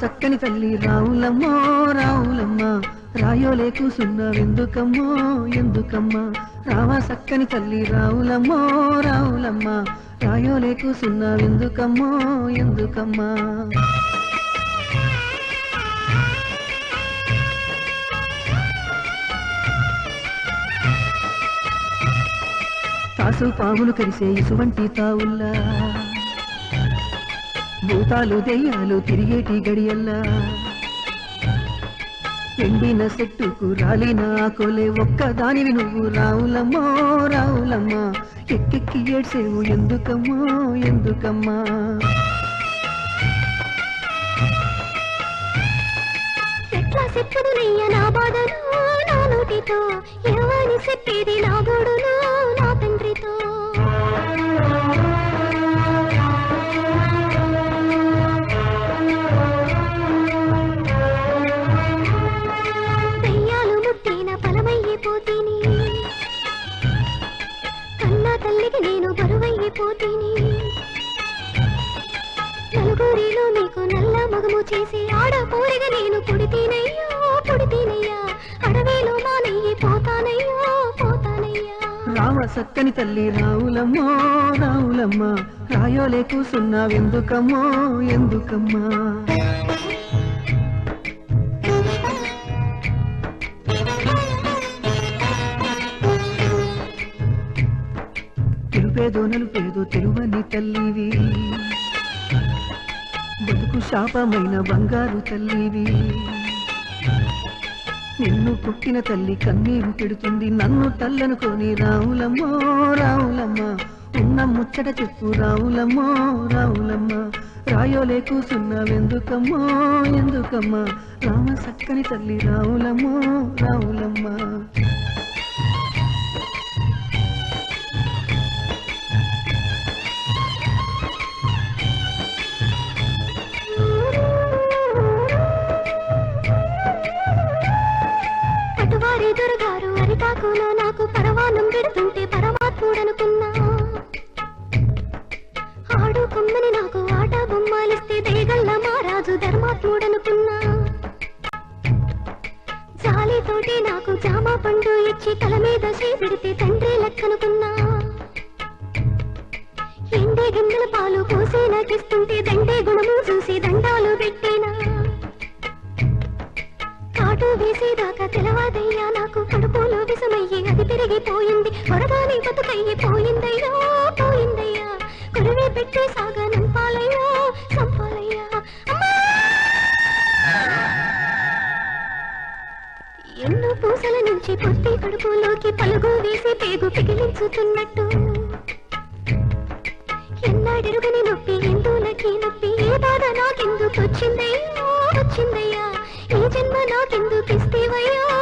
సక్కని తల్లి రావులమ్మో రావులమ్మ. రాయోలే కూసున్నావెందుకమ్మో ఎందుకమ్మా రావా సక్కని తల్లి రావులమ్మో రావులమ్మ. రాయోలే కూసున్నావెందుకమ్మో ఎందుకమ్మా తాసు పాములు కలిసే ఇసువంటి తావుల్లా. భూతాలు దెయ్యాలు తిరిగేటి గడియల్లా. ఎండిన చెట్టుకు రాలిన ఆకులే ఒక్కదానివి నువ్వు. రావులమ్మో రావులమ్మా ఎక్కెక్కి ఏడ్సేవు ఎందుకమ్మో ఎందుకమ్మా? ఎట్లా చెప్పుదునయ్య నా బాధను నా నోటితో? ఎవని చెప్పేది నా పోతీని. నలుగురిలో నీకు నల్ల మగము చేసి ఆడ పోరిగా నేను పుడితేనయ్యో పుడితేనయ్యా. అడవిలో మానయ్యి పోతానయ్యో పోతానయ్యా. రావ సక్కని తల్లి రావులమ్మో రావులమ్మ. రాయోలే కూసున్నావెందుకమ్మో ఎందుకమ్మా? తెలుపేదో నలుపేదో తెలువని తల్లివి. బతుకు శాపమైన బంగారు తల్లివి. నిన్ను పుట్టిన తల్లి కన్నీరు పెడుతుంది నన్ను తల్లనుకొని రావులమ్మో రావులమ్మ. ఉన్న ముచ్చట చెప్పు రావులమ్మో రావులమ్మ. రాయోలే కూసున్నావెందుకమ్మో ఎందుకమ్మా. రామ సక్కని తల్లి రావులమ్మో రావులమ్మ. పరమాత్ముడనుకున్నా ఆడు నాకు ఆట బొమ్మలిస్తే దేగల్ల మహారాజు ధర్మాత్ముడనుకున్నా. జాలితోటి నాకు జామ పండు ఇచ్చి తల మీద చేపెడితే తండ్రి లెక్కనుకున్నా. ఎండే గింజల పాలు పోసే నాకిస్తుంటే దండే తిరిగిపోయింది అది పెరిగిపోయింది బతుకయ్యి పోయిందయ్యా. పోయిందయ్యా కురువే పెట్టి సాగా నింపాలయ్యో చంపాలయ్యా. ఎన్నో పూసల నుంచి పొట్టి కడుపులోకి పలుగు వేసి పేగు పిగిలించుతున్నట్టు. ఎన్నాడెరుగని నొప్పి ఎందులకి నొప్పి ఏ బాధ నాకెందుకు వచ్చిందయ్యో? వచ్చిందయ్యా. ఈ జన్మ నాకెందుకు ఇస్తేవయ్యో?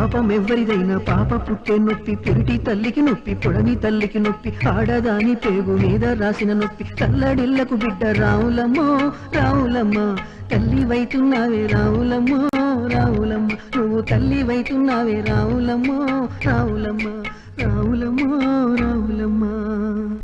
పాపం ఎవరిదైనా పాప పుట్టే నొప్పి పురిటి తల్లికి నొప్పి పొడని తల్లికి నొప్పి ఆడదాని పేగు మీద రాసిన నొప్పి. తల్లడిల్లకు బిడ్డ రావులమ్మో రావులమ్మ తల్లి వైతున్నావే రావులమ్మో రావులమ్మ. నువ్వు తల్లి వైతున్నావే రావులమ్మో రావులమ్మ రావులమ్మో రావులమ్మ.